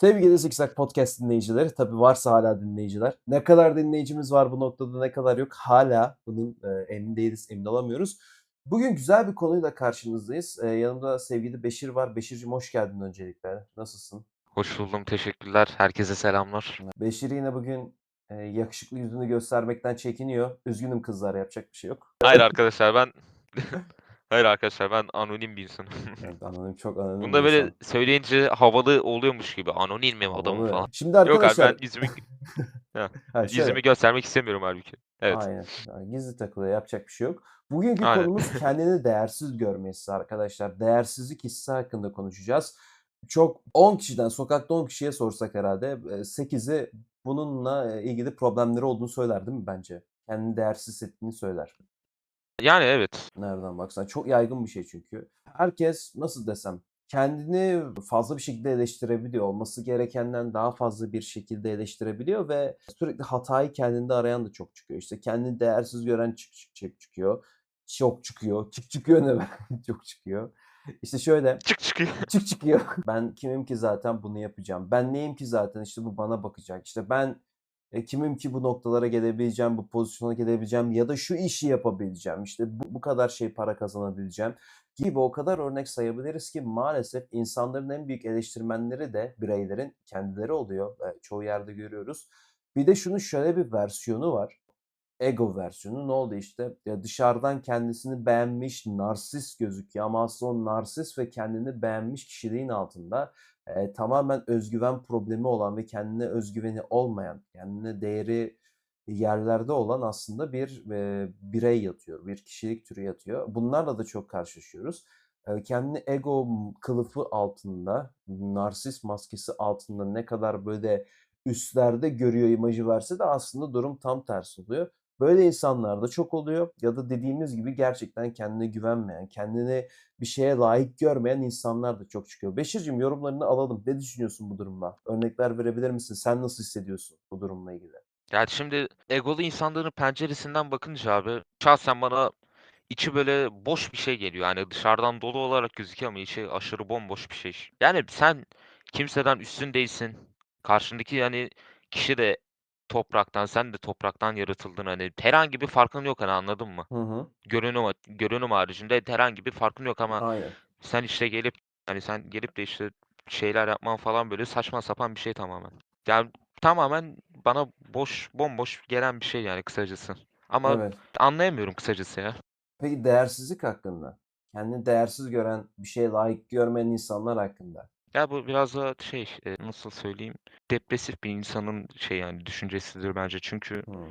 Sevgili Zikzak Podcast dinleyicileri, tabii varsa hala dinleyiciler. Ne kadar dinleyicimiz var bu noktada ne kadar yok hala bunun e, emin değiliz, emin olamıyoruz. Bugün güzel bir konuyla karşınızdayız. E, yanımda sevgili Beşir var. Beşir'cim hoş geldin öncelikle. Nasılsın? Hoş buldum, teşekkürler. Herkese selamlar. Beşir yine bugün e, yakışıklı yüzünü göstermekten çekiniyor. Üzgünüm kızlar, yapacak bir şey yok. Hayır arkadaşlar ben Hayır arkadaşlar ben anonim bir insanım. Evet, anonim çok anonim Bunu da bir böyle insan. söyleyince havalı oluyormuş gibi. Anonimim adamım Havalı. falan. Şimdi Yok abi arkadaşlar... ben yüzümü, Ha, şöyle. yüzümü göstermek istemiyorum halbuki. Evet. Aynen. Yani gizli takılıyor. Yapacak bir şey yok. Bugünkü Aynen. konumuz kendini değersiz görme hissi arkadaşlar. Değersizlik hissi hakkında konuşacağız. Çok 10 kişiden, sokakta 10 kişiye sorsak herhalde 8'i bununla e, ilgili problemleri olduğunu söyler değil mi bence? Kendini değersiz hissettiğini söyler. Yani evet. Nereden baksan. Çok yaygın bir şey çünkü. Herkes nasıl desem kendini fazla bir şekilde eleştirebiliyor. Olması gerekenden daha fazla bir şekilde eleştirebiliyor ve sürekli hatayı kendinde arayan da çok çıkıyor. İşte kendini değersiz gören çık çık çık çıkıyor. Çok çıkıyor. Çık çıkıyor ne be? çok çıkıyor. İşte şöyle Çık çıkıyor. çık çıkıyor. Ben kimim ki zaten bunu yapacağım. Ben neyim ki zaten işte bu bana bakacak. İşte ben e, kimim ki bu noktalara gelebileceğim, bu pozisyona gelebileceğim ya da şu işi yapabileceğim. İşte bu, bu kadar şey para kazanabileceğim gibi o kadar örnek sayabiliriz ki maalesef insanların en büyük eleştirmenleri de bireylerin kendileri oluyor. E, çoğu yerde görüyoruz. Bir de şunun şöyle bir versiyonu var. Ego versiyonu ne oldu işte ya dışarıdan kendisini beğenmiş narsist gözüküyor ama aslında o narsist ve kendini beğenmiş kişiliğin altında e, tamamen özgüven problemi olan ve kendine özgüveni olmayan, kendine değeri yerlerde olan aslında bir e, birey yatıyor, bir kişilik türü yatıyor. Bunlarla da çok karşılaşıyoruz. E, kendini ego kılıfı altında, narsist maskesi altında ne kadar böyle üstlerde görüyor imajı verse de aslında durum tam tersi oluyor. Böyle insanlar da çok oluyor ya da dediğimiz gibi gerçekten kendine güvenmeyen, kendini bir şeye layık görmeyen insanlar da çok çıkıyor. Beşir'cim yorumlarını alalım. Ne düşünüyorsun bu durumda? Örnekler verebilir misin? Sen nasıl hissediyorsun bu durumla ilgili? Yani şimdi egolu insanların penceresinden bakınca abi şahsen bana içi böyle boş bir şey geliyor. Yani dışarıdan dolu olarak gözüküyor ama içi aşırı bomboş bir şey. Yani sen kimseden üstün değilsin. Karşındaki yani kişi de topraktan, sen de topraktan yaratıldın. Hani herhangi bir farkın yok hani anladın mı? Hı hı. Görünüm görünüm haricinde herhangi bir farkın yok ama Aynen. sen işte gelip hani sen gelip de işte şeyler yapman falan böyle saçma sapan bir şey tamamen. Yani tamamen bana boş bomboş gelen bir şey yani kısacası. Ama Evet. anlayamıyorum kısacası ya. Peki değersizlik hakkında? Kendini değersiz gören, bir şeye layık görmeyen insanlar hakkında. Ya bu biraz da şey e, nasıl söyleyeyim depresif bir insanın şey yani düşüncesidir bence. Çünkü Hı.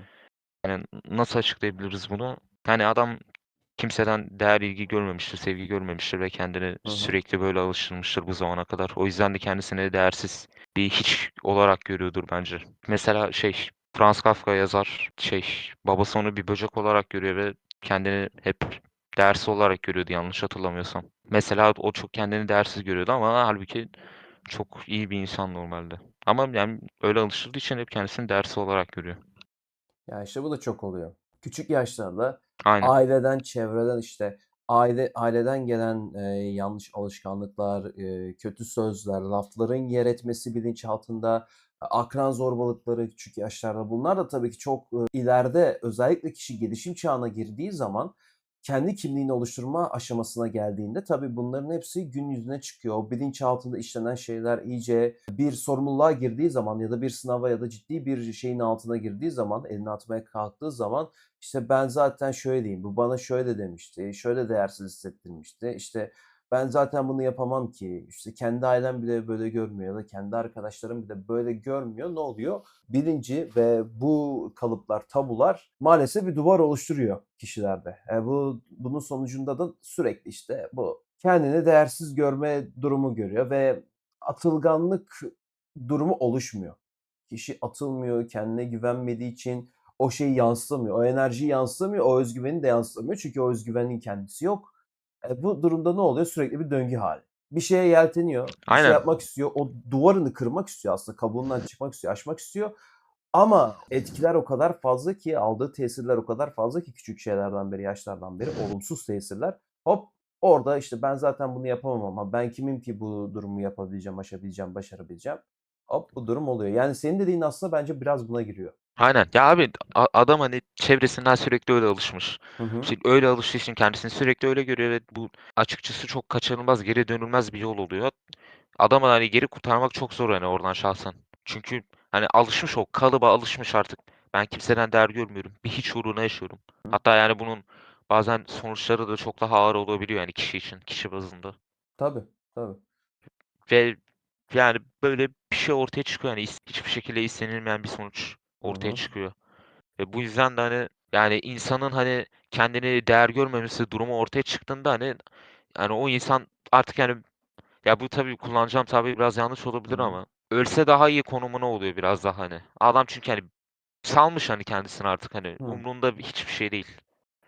yani nasıl açıklayabiliriz bunu? Yani adam kimseden değer ilgi görmemiştir, sevgi görmemiştir ve kendini Hı hı. sürekli böyle alıştırmıştır bu zamana kadar. O yüzden de kendisini değersiz bir hiç olarak görüyordur bence. Mesela şey Franz Kafka yazar şey babası onu bir böcek olarak görüyor ve kendini hep değersiz olarak görüyordu yanlış hatırlamıyorsam. Mesela o çok kendini değersiz görüyordu ama halbuki çok iyi bir insan normalde. Ama yani öyle alıştırdığı için hep kendisini değersiz olarak görüyor. Ya işte bu da çok oluyor. Küçük yaşlarda Aynen. aileden, çevreden işte aile aileden gelen e, yanlış alışkanlıklar, e, kötü sözler, lafların yer etmesi bilinçaltında, akran zorbalıkları küçük yaşlarda bunlar da tabii ki çok e, ileride özellikle kişi gelişim çağına girdiği zaman kendi kimliğini oluşturma aşamasına geldiğinde tabii bunların hepsi gün yüzüne çıkıyor. O bilinçaltında işlenen şeyler iyice bir sorumluluğa girdiği zaman ya da bir sınava ya da ciddi bir şeyin altına girdiği zaman, elini atmaya kalktığı zaman işte ben zaten şöyleyim, bu bana şöyle demişti, şöyle değersiz hissettirmişti. İşte ben zaten bunu yapamam ki. İşte kendi ailem bile böyle görmüyor ya da kendi arkadaşlarım bile böyle görmüyor. Ne oluyor? Bilinci ve bu kalıplar, tabular maalesef bir duvar oluşturuyor kişilerde. E bu bunun sonucunda da sürekli işte bu kendini değersiz görme durumu görüyor ve atılganlık durumu oluşmuyor. Kişi atılmıyor, kendine güvenmediği için o şeyi yansıtamıyor. O enerjiyi yansıtamıyor, o özgüveni de yansıtamıyor. Çünkü o özgüvenin kendisi yok. E, bu durumda ne oluyor? Sürekli bir döngü hali. Bir şeye yelteniyor, bir şey Aynen. yapmak istiyor. O duvarını kırmak istiyor aslında. Kabuğundan çıkmak istiyor, aşmak istiyor. Ama etkiler o kadar fazla ki, aldığı tesirler o kadar fazla ki küçük şeylerden beri, yaşlardan beri olumsuz tesirler. Hop orada işte ben zaten bunu yapamam ama ben kimim ki bu durumu yapabileceğim, aşabileceğim, başarabileceğim. Hop bu durum oluyor. Yani senin dediğin aslında bence biraz buna giriyor. Aynen. Ya abi a- adam hani çevresinden sürekli öyle alışmış. Hı hı. İşte öyle alıştığı için kendisini sürekli öyle görüyor ve bu açıkçası çok kaçınılmaz, geri dönülmez bir yol oluyor. Adamı hani geri kurtarmak çok zor hani oradan şahsen. Çünkü hani alışmış o kalıba alışmış artık. Ben kimseden değer görmüyorum. Bir hiç uğruna yaşıyorum. Hı. Hatta yani bunun bazen sonuçları da çok daha ağır olabiliyor yani kişi için, kişi bazında. Tabii, tabii. Ve yani böyle bir şey ortaya çıkıyor yani is- hiçbir şekilde istenilmeyen bir sonuç ortaya hı. çıkıyor. Ve bu yüzden de hani yani insanın hani kendini değer görmemesi durumu ortaya çıktığında hani yani o insan artık yani ya bu tabii kullanacağım tabir biraz yanlış olabilir ama ölse daha iyi konumuna oluyor biraz daha hani. Adam çünkü hani salmış hani kendisini artık hani Hı. umrunda hiçbir şey değil.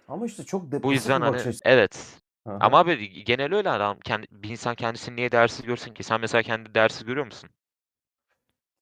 Ama işte çok Bu depresif yüzden bir bakış hani açısı. evet. Hı hı. Ama abi genel öyle adam kendi, bir insan kendisini niye değersiz görsün ki? Sen mesela kendini değersiz görüyor musun?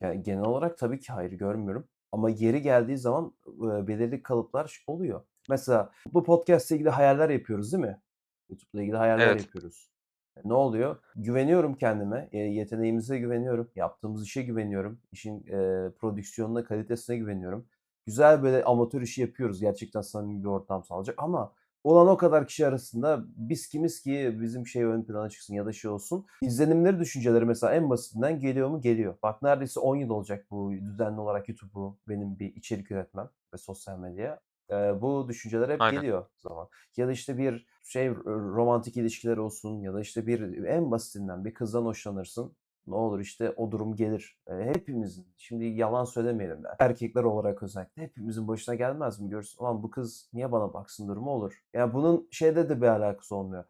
Yani genel olarak tabii ki hayır görmüyorum. Ama yeri geldiği zaman e, belirli kalıplar oluyor. Mesela bu podcast ile ilgili hayaller yapıyoruz değil mi? YouTube'la ilgili hayaller Evet. yapıyoruz. E, Ne oluyor? Güveniyorum kendime, e, yeteneğimize güveniyorum, yaptığımız işe güveniyorum, işin e, prodüksiyonuna, kalitesine güveniyorum. Güzel böyle amatör işi yapıyoruz. Gerçekten samimi bir ortam sağlayacak ama olan o kadar kişi arasında biz kimiz ki bizim şey ön plana çıksın ya da şey olsun. İzlenimleri, düşünceleri mesela en basitinden geliyor mu? Geliyor. Bak neredeyse 10 yıl olacak bu düzenli olarak YouTube'u benim bir içerik üretmem ve sosyal medya. Ee, bu düşünceler hep Aynen. geliyor zaman. Ya da işte bir şey romantik ilişkiler olsun ya da işte bir en basitinden bir kızdan hoşlanırsın. Ne olur işte o durum gelir. Ee, hepimizin, şimdi yalan söylemeyelim de. Erkekler olarak özellikle hepimizin başına gelmez mi? Görürsün, ulan bu kız niye bana baksın durumu olur. Yani bunun şeyde de bir alakası olmuyor.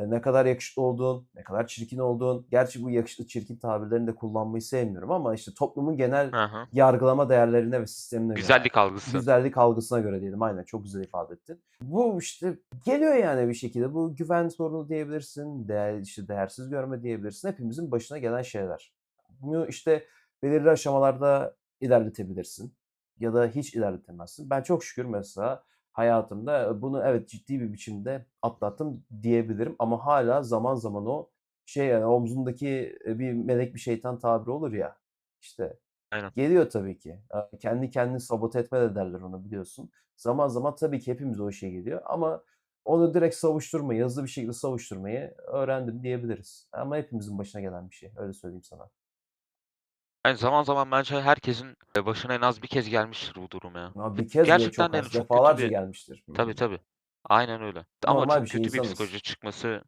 Ne kadar yakışıklı olduğun, ne kadar çirkin olduğun. Gerçi bu yakışıklı çirkin tabirlerini de kullanmayı sevmiyorum ama işte toplumun genel hı. yargılama değerlerine ve sistemine göre. Güzellik algısı. Güzellik algısına göre diyelim. Aynen çok güzel ifade ettin. Bu işte geliyor yani bir şekilde. Bu güven sorunu diyebilirsin. Değer, işte değersiz görme diyebilirsin. Hepimizin başına gelen şeyler. Bunu işte belirli aşamalarda ilerletebilirsin. Ya da hiç ilerletemezsin. Ben çok şükür mesela hayatımda bunu evet ciddi bir biçimde atlattım diyebilirim. Ama hala zaman zaman o şey yani omzundaki e, bir melek bir şeytan tabiri olur ya. İşte Aynen. Geliyor tabii ki. Kendi kendini sabote etme de derler ona biliyorsun. Zaman zaman tabii ki hepimize o şey geliyor ama onu direkt savuşturmayı, hızlı bir şekilde savuşturmayı öğrendim diyebiliriz. Ama hepimizin başına gelen bir şey. Öyle söyleyeyim sana. Yani zaman zaman bence herkesin e, başına en az bir kez gelmiştir bu durum ya. Ya bir kez gerçekten çok de yani az. çok kötü Defalarca bir gelmiştir. Tabii tabii. Aynen öyle. Ama Normal bir çok şey kötü bir psikoloji çıkması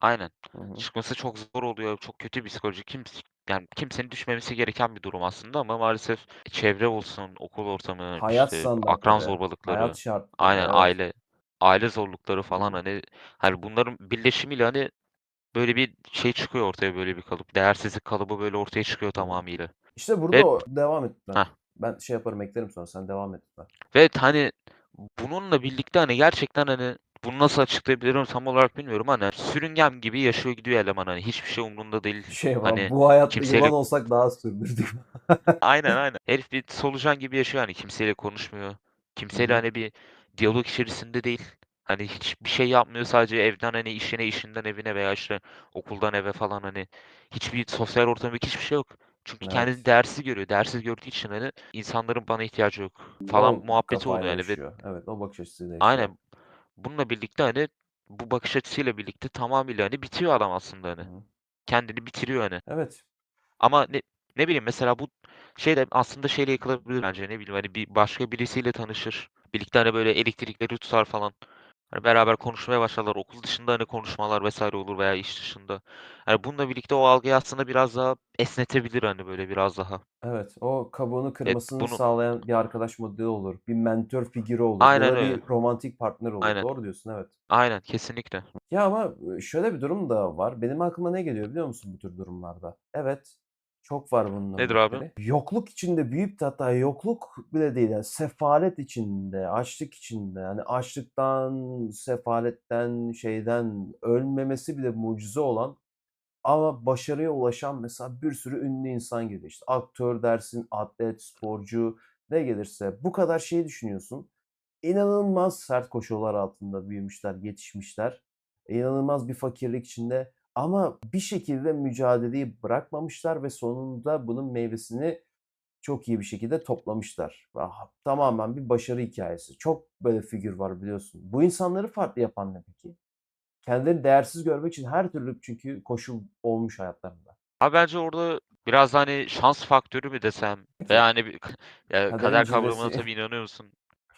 aynen. Hı hı. Çıkması çok zor oluyor. Çok kötü bir psikoloji. Kim yani kimsenin düşmemesi gereken bir durum aslında ama maalesef çevre olsun, okul ortamı, Hayat işte akran zorbalıkları, hayat şartları, aynen evet. aile aile zorlukları falan hani hani bunların birleşimiyle hani böyle bir şey çıkıyor ortaya böyle bir kalıp. Değersizlik kalıbı böyle ortaya çıkıyor tamamıyla. İşte burada Ve o devam et ben. heh, Ben şey yaparım eklerim sonra sen devam et lütfen. ve hani bununla birlikte hani gerçekten hani bunu nasıl açıklayabilirim tam olarak bilmiyorum hani sürüngen gibi yaşıyor gidiyor eleman hani hiçbir şey umrunda değil. Şey var, Hani bu hayatta kimseyle yılan olsak daha sürünürdük. aynen aynen. Herif bir solucan gibi yaşıyor hani kimseyle konuşmuyor. Kimseyle hani bir diyalog içerisinde değil. Hani hiçbir şey yapmıyor sadece evden hani işine işinden evine veya işte okuldan eve falan hani hiçbir sosyal ortamı hiçbir şey yok. Çünkü kendini Evet. değersiz görüyor. Değersiz gördüğü için hani insanların bana ihtiyacı yok falan O muhabbeti oluyor yani ve. Evet, o bakış açısıyla yaşıyor. aynen bununla birlikte hani bu bakış açısıyla birlikte tamamıyla hani bitiyor adam aslında hani. hı. Kendini bitiriyor hani. Evet. Ama ne ne bileyim mesela bu şey de aslında şeyle yıkılabilir bence ne bileyim hani bir başka birisiyle tanışır. Birlikte hani böyle elektrikleri tutar falan. Hani beraber konuşmaya başlarlar. Okul dışında hani konuşmalar vesaire olur veya iş dışında. Hani bununla birlikte o algıyı aslında biraz daha esnetebilir hani böyle biraz daha. Evet, o kabuğunu Evet kırmasını bunu sağlayan bir arkadaş modeli olur. Bir mentor figürü olur ya aynen da öyle. bir romantik partner olur. Aynen. Doğru diyorsun, evet. Aynen kesinlikle. Ya ama şöyle bir durum da var. Benim aklıma ne geliyor biliyor musun bu tür durumlarda? Evet, çok var bunun Nedir abi? örnekleri. Yokluk içinde büyüyüp de hatta yokluk bile değil yani sefalet içinde, açlık içinde yani açlıktan, sefaletten, şeyden ölmemesi bile mucize olan ama başarıya ulaşan mesela bir sürü ünlü insan geliyor. İşte aktör dersin, atlet, sporcu ne gelirse bu kadar şeyi düşünüyorsun. İnanılmaz sert koşullar altında büyümüşler, yetişmişler. İnanılmaz bir fakirlik içinde Ama bir şekilde mücadeleyi bırakmamışlar ve sonunda bunun meyvesini çok iyi bir şekilde toplamışlar. Tamamen bir başarı hikâyesi. Çok böyle figür var biliyorsun. Bu insanları farklı yapan ne peki? Kendilerini değersiz görmek için her türlü çünkü koşul olmuş hayatlarında. Abi bence orada biraz hani, şans faktörü mü desem veya, hani, bir ya, kader kavramına tabii inanıyor musun?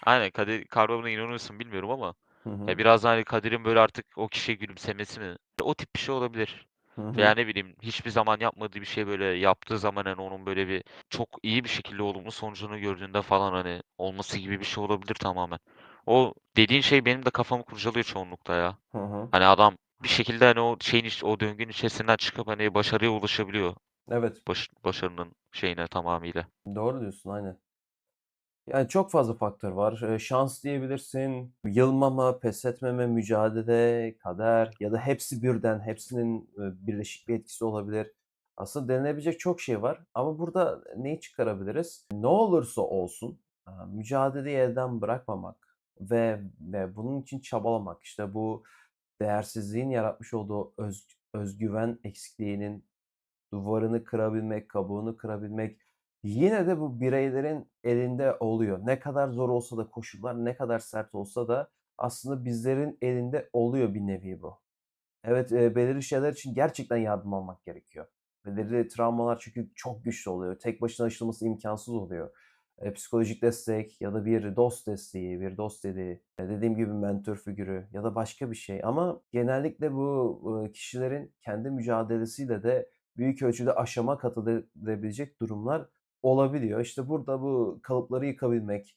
Aynen, kader kavramına inanıyor musun bilmiyorum ama Hı ya, hı. biraz da, hani, kaderin böyle artık o kişiye gülümsemesi mi? O tip bir şey olabilir. Hı Veya hı. ne bileyim, hiçbir zaman yapmadığı bir şey böyle yaptığı zaman, hani, onun böyle bir çok iyi bir şekilde olumlu sonucunu gördüğünde falan, hani, olması gibi bir şey olabilir tamamen. O dediğin şey benim de kafamı kurcalıyor çoğunlukla ya. Hı hı. Hani, adam bir şekilde, hani, o şeyin iç o döngünün içerisinden çıkıp, hani, başarıya ulaşabiliyor. Evet. Baş başarının şeyine tamamıyla. Doğru diyorsun, aynen. Yani çok fazla faktör var. Şans diyebilirsin, yılmama, pes etmeme, mücadele, kader ya da hepsi birden, hepsinin, birleşik bir etkisi olabilir. Aslında denilebilecek çok şey var ama burada neyi çıkarabiliriz? Ne olursa olsun, mücadeleyi elden bırakmamak ve ve bunun için çabalamak, işte, bu değersizliğin yaratmış olduğu öz özgüven eksikliğinin duvarını kırabilmek, kabuğunu kırabilmek yine de bu bireylerin elinde oluyor. Ne kadar zor olsa da koşullar, ne kadar sert olsa da aslında bizlerin elinde oluyor bir nevi bu. Evet, eee, belirli şeyler için gerçekten yardım almak gerekiyor. Belirli travmalar çünkü çok güçlü oluyor. Tek başına aşılması imkânsız oluyor. Eee, psikolojik destek ya da bir dost desteği, bir dost dediği, eee, dediğim gibi mentör figürü ya da başka bir şey ama genellikle bu, ııı, kişilerin kendi mücadelesiyle de büyük ölçüde aşama kat edebilecek durumlar olabiliyor. İşte burada bu kalıpları yıkabilmek,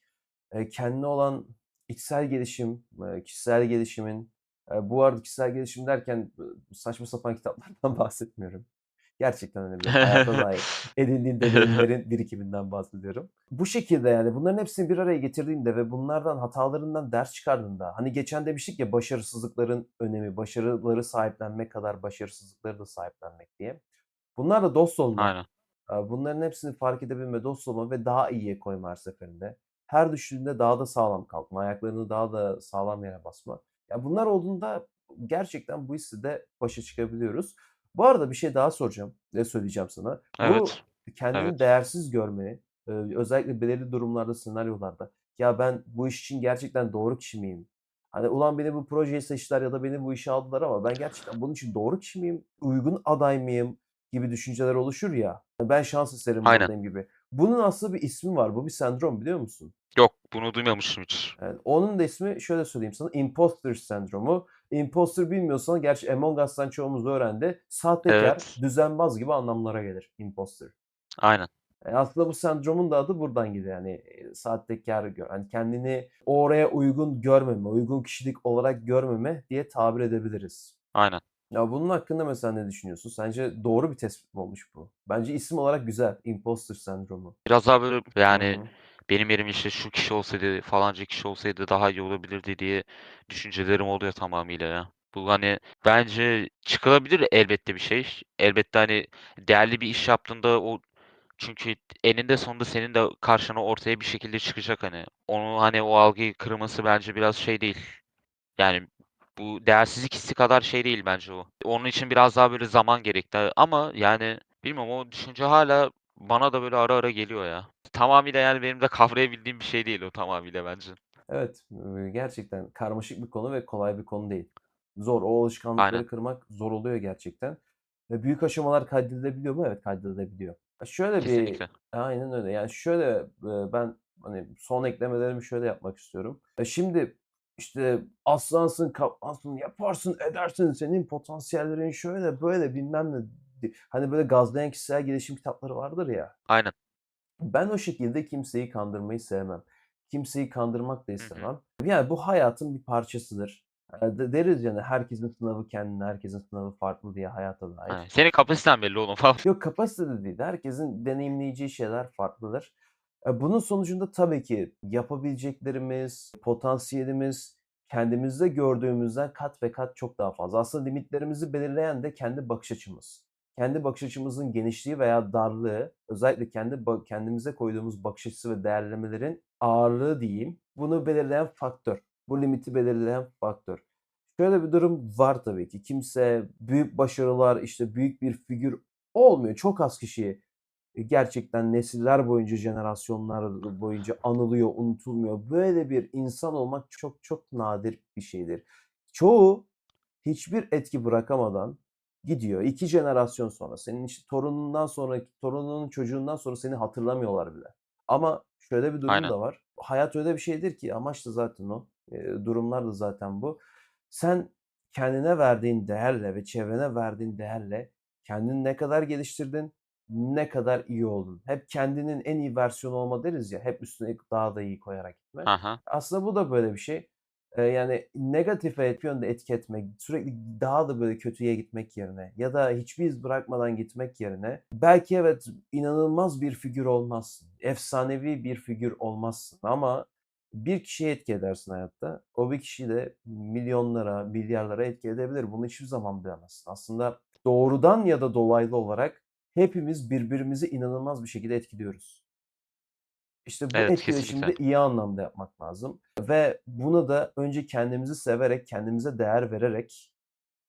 kendine olan içsel gelişim, kişisel gelişimin, bu arada kişisel gelişim derken, saçma sapan kitaplardan bahsetmiyorum. Gerçekten önemli, hayata dair edindiğin deneyimlerin birikiminden bahsediyorum. Bu şekilde yani bunların hepsini bir araya getirdiğinde ve bunlardan, hatalarından ders çıkardığında, hani geçen demiştik ya başarısızlıkların önemi, başarıları sahiplenmek kadar başarısızlıkları da sahiplenmek diye. Bunlarla dost olma, Aynen. Bunların hepsini fark edebilme, dost olma ve daha iyiye koyma her seferinde. Her düştüğünde daha da sağlam kalkma, ayaklarını daha da sağlam yere basma. Ya, bunlar olduğunda gerçekten bu hisle de başa çıkabiliyoruz. Bu arada bir şey daha soracağım ve söyleyeceğim sana. Bu Evet, kendini evet. değersiz görme, eee, özellikle belirli durumlarda, senaryolarda, "Ya, ben bu iş için gerçekten doğru kişi miyim? Hani, ulan beni bu projeye seçtiler ya da beni bu işe aldılar ama ben gerçekten bunun için doğru kişi miyim, uygun aday mıyım?" Gibi düşünceler oluşur ya. Ben şans eseri Aynen. gibi. Bunun aslında bir ismi var. Bu bir sendrom biliyor musun? Yok, bunu duymamıştım hiç. Evet, onun da ismi şöyle söyleyeyim sana, imposter sendromu. Imposter bilmiyorsan gerçi Among Us'tan çoğumuz öğrendi. Sahtekâr, Evet. düzenbaz gibi anlamlara gelir imposter. Aynen. Eee, aslında bu sendromun da adı buradan geliyor. Hani, eee, sahtekâr gö hani, kendini oraya uygun görmeme, uygun kişilik olarak görmeme diye tabir edebiliriz. Aynen. Ya, bunun hakkında mesela ne düşünüyorsun? Sence doğru bir tespit mi olmuş bu? Bence isim olarak güzel, imposter sendromu. Biraz daha böyle, yani, hı. benim yerimde, işte, şu kişi olsaydı, falanca kişi olsaydı daha iyi olabilirdi diye düşüncelerim oluyor tamamıyla ya. Bu, hani, bence çıkılabilir elbette bir şey. Elbette, hani, değerli bir iş yaptığında o çünkü eninde sonunda senin de karşına ortaya bir şekilde çıkacak, hani. Onu, hani, o algıyı kırması bence biraz şey değil, yani, bu değersizlik hissi kadar şey değil bence o. Onun için biraz daha böyle zaman gerekti ama, yani, bilmiyorum o düşünce hâlâ bana da böyle ara ara geliyor ya. Tamamıyla, yani, benim de kavrayabildiğim bir şey değil o tamamıyla bence. Evet, gerçekten karmaşık bir konu ve kolay bir konu değil. Zor, o Aynen. alışkanlıkları kırmak zor oluyor gerçekten. Ve büyük aşamalar kaydedilebiliyor mu? Evet, kaydedilebiliyor. Şöyle bir Kesinlikle. Aynen öyle. Yani, şöyle, ben, hani, son eklemelerimi şöyle yapmak istiyorum. Şimdi, işte, aslansın, kaplansın, yaparsın, edersin, senin potansiyellerin şöyle, böyle, bilmem ne hani, böyle gazlayan kişisel gelişim kitapları vardır ya. Aynen. Ben o şekilde kimseyi kandırmayı sevmem. Kimseyi kandırmak da istemem. Yani, bu hayatın bir parçasıdır. Deriz ya, hani, herkesin sınavı kendine, herkesin sınavı farklı diye hayata dair. Senin kapasiten belli oğlum falan. Yok, kapasite de değil. Herkesin deneyimleyeceği şeyler farklıdır. Eee, bunun sonucunda tabii ki yapabileceklerimiz, potansiyelimiz kendimizde gördüğümüzden kat ve kat çok daha fazla. Aslında limitlerimizi belirleyen de kendi bakış açımız. Kendi bakış açımızın genişliği veya darlığı, özellikle kendi kendimize koyduğumuz bakış açısı ve değerlemelerin ağırlığı diyeyim, bunu belirleyen faktör. Bu limiti belirleyen faktör. Şöyle bir durum var tabii ki. Kimse büyük başarılar, işte, büyük bir figür olmuyor. Çok az kişi, gerçekten nesiller boyunca, jenerasyonlar boyunca anılıyor, unutulmuyor. Böyle bir insan olmak çok çok nadir bir şeydir. Çoğu hiçbir etki bırakamadan gidiyor. 2 jenerasyon sonra, senin, işte, torunundan sonraki torununun çocuğundan sonra seni hatırlamıyorlar bile. Ama şöyle bir durum Aynen. da var. Hayat öyle bir şeydir ki amaç da zaten o. Eee, durumlar da zaten bu. Sen kendine verdiğin değerle ve çevrene verdiğin değerle kendini ne kadar geliştirdin, ne kadar iyi oldun. Hep kendinin en iyi versiyonu olma deriz ya, hep üstüne daha da iyi koyarak gitme. Ha ha. Aslında bu da böyle bir şey. Eee, yani negatife hep yönde etki etmek, sürekli daha da böyle kötüye gitmek yerine ya da hiçbir iz bırakmadan gitmek yerine belki evet, inanılmaz bir figür olmazsın, efsanevi bir figür olmazsın ama bir kişiyi etki edersin hayatta. O bir kişi de milyonlara, milyarlara etki edebilir. Bunu hiçbir zaman bilemezsin. Aslında doğrudan ya da dolaylı olarak hepimiz birbirimizi inanılmaz bir şekilde etkiliyoruz. İşte bu Evet, etkileşimi de iyi anlamda yapmak lazım ve bunu da önce kendimizi severek, kendimize değer vererek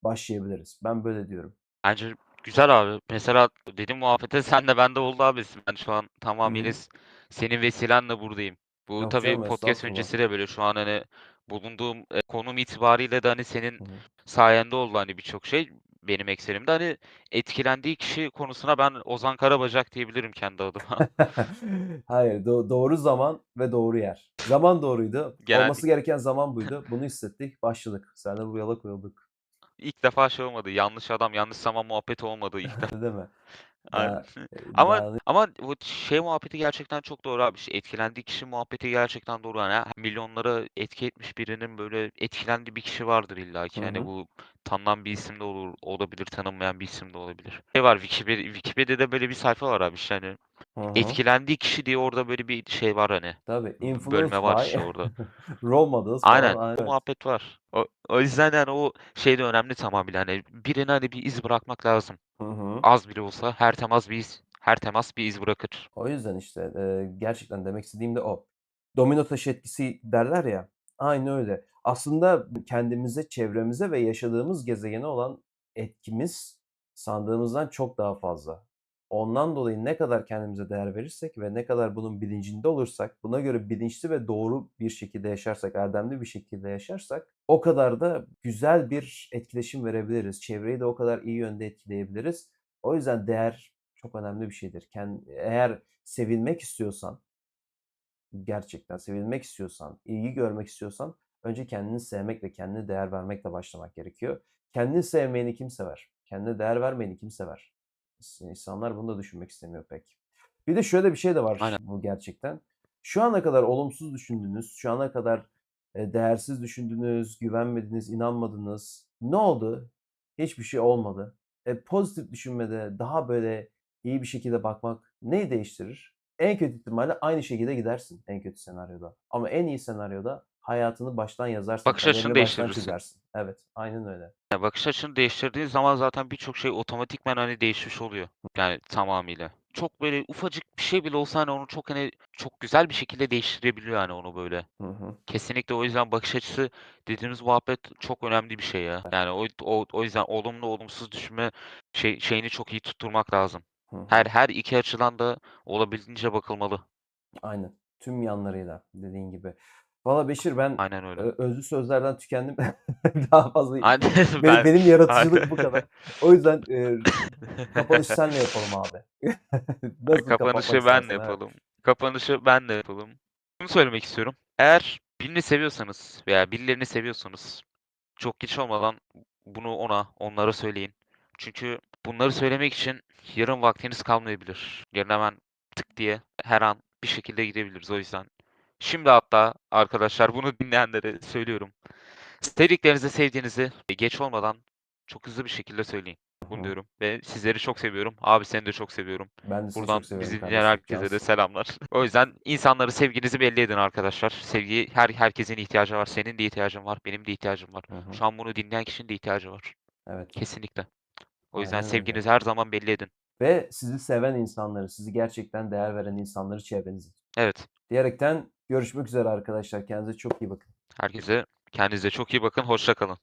başlayabiliriz. Ben böyle diyorum. Bence güzel abi. Mesela dediğin muhabbete senle bende oldu abi. Ben şu an tamamıyla senin vesilenle buradayım. Bu Yok tabii canım, podcast öncesi de böyle şu an, hani, bulunduğum, eee, konum itibariyle de, hani, senin hı. sayende oldu, hani, birçok şey benim eksenimde. Hani, etkilendiği kişi konusuna ben Ozan Karabacak diyebilirim kendi adıma. Hayır, do doğru zaman ve doğru yer. Zaman doğruydu. Genellik Olması gereken zaman buydu. Bunu hissettik, başladık. Seninle bu yola koyulduk. İlk defa şey olmadı, yanlış adam, yanlış zaman muhabbeti olmadı ilk defa. Değil mi? Aynen. Daha, eee, Ama daha ama bu şey muhabbeti gerçekten çok doğru abi. İşte, etkilendiği kişi muhabbeti gerçekten doğru. Hani, milyonlara etki etmiş birinin, böyle, etkilendiği bir kişi vardır Hı illaki. Hani, hı. bu tanınan bir isim de olur olabilir, tanınmayan bir isim de olabilir. Şey var, Wikipedi Wikipedia'da böyle bir sayfa var abi, işte, hani, hı. etkilendiği kişi diye orada böyle bir şey var, hani, Tabii, b bölme var, işte, orada. role models Aynen, falan. A o evet. muhabbet var. O o yüzden, yani, o şey de önemli tamamıyla, hani, birine, hani, bir iz bırakmak lazım. Hı hı. Az bile olsa her temas bir iz her temas bir iz bırakır. O yüzden, işte, eee, gerçekten demek istediğim de o. Domino taşı etkisi derler ya, aynı öyle. Aslında kendimize, çevremize ve yaşadığımız gezegene olan etkimiz sandığımızdan çok daha fazla. Ondan dolayı ne kadar kendimize değer verirsek ve ne kadar bunun bilincinde olursak, buna göre bilinçli ve doğru bir şekilde yaşarsak, erdemli bir şekilde yaşarsak o kadar da güzel bir etkileşim verebiliriz. Çevreyi de o kadar iyi yönde etkileyebiliriz. O yüzden değer çok önemli bir şeydir. Eğer sevilmek istiyorsan gerçekten sevilmek istiyorsan, ilgi görmek istiyorsan önce kendini sevmek ve kendine değer vermekle başlamak gerekiyor. Kendini sevmeyeni kim sever? Kendine değer vermeyeni kim sever? İnsanlar bunu da düşünmek istemiyor pek. Bir de şöyle bir şey de var Aynen. bu gerçekten. Şu ana kadar olumsuz düşündünüz, şu ana kadar, eee, değersiz düşündünüz, güvenmediniz, inanmadınız. Ne oldu? Hiçbir şey olmadı. E, pozitif düşünmede, daha böyle iyi bir şekilde bakmak neyi değiştirir? En kötü ihtimalle aynı şekilde gidersin en kötü senaryoda. Ama en iyi senaryoda hayatını baştan yazarsın, Bakış açını değiştirirsin. çizersin. Evet, aynen öyle. Ya, bakış açını değiştirdiğin zaman zaten birçok şey otomatikman, hani, değişmiş oluyor, yani, tamamıyla. Çok böyle ufacık bir şey bile olsa, hani, onu çok, hani, çok güzel bir şekilde değiştirebiliyor, hani, onu böyle. Hı hı. Kesinlikle o yüzden bakış açısı dediğimiz muhabbet çok önemli bir şey ya. Yani, o o o yüzden olumlu, olumsuz düşünme şey şeyini çok iyi tutturmak lazım. Hı Her her iki açıdan da olabildiğince bakılmalı. Aynen, tüm yanlarıyla dediğin gibi. Valla Beşir ben, Aynen öyle. özlü sözlerden tükendim. Daha fazla Aynen benim ben benim yaratıcılık bu kadar. O yüzden, eee, kapanışı senle yapalım abi. Nasıl kapatmak kapanışı benle istersen, evet. yapalım. Kapanışı benle yapalım. Şunu söylemek istiyorum. Eğer birini seviyorsanız veya birilerini seviyorsanız çok geç olmadan bunu ona, onlara söyleyin. Çünkü bunları söylemek için yarın vaktiniz kalmayabilir. Yarın hemen tık diye her an bir şekilde gidebiliriz. O yüzden şimdi hatta arkadaşlar bunu dinleyenlere söylüyorum. Sevdiklerinize sevdiğinizi geç olmadan çok hızlı bir şekilde söyleyin. Bunu hı. diyorum ve sizleri çok seviyorum. Abi seni de çok seviyorum. Ben de seni Buradan çok seviyorum bizi dinleyen kardeşim, herkese de selamlar. O yüzden insanlara sevginizi belli edin arkadaşlar. Sevgiye her herkesin ihtiyacı var. Senin de ihtiyacın var, benim de ihtiyacım var. Hı hı. Şu an bunu dinleyen kişinin de ihtiyacı var. Evet. Kesinlikle. O yüzden Aynen öyle. sevginizi her zaman belli edin. Ve sizi seven insanları, sizi gerçekten değer veren insanları çevrenize Evet. Diyerekten görüşmek üzere arkadaşlar. Kendinize çok iyi bakın. Herkese kendinize çok iyi bakın. Hoşça kalın.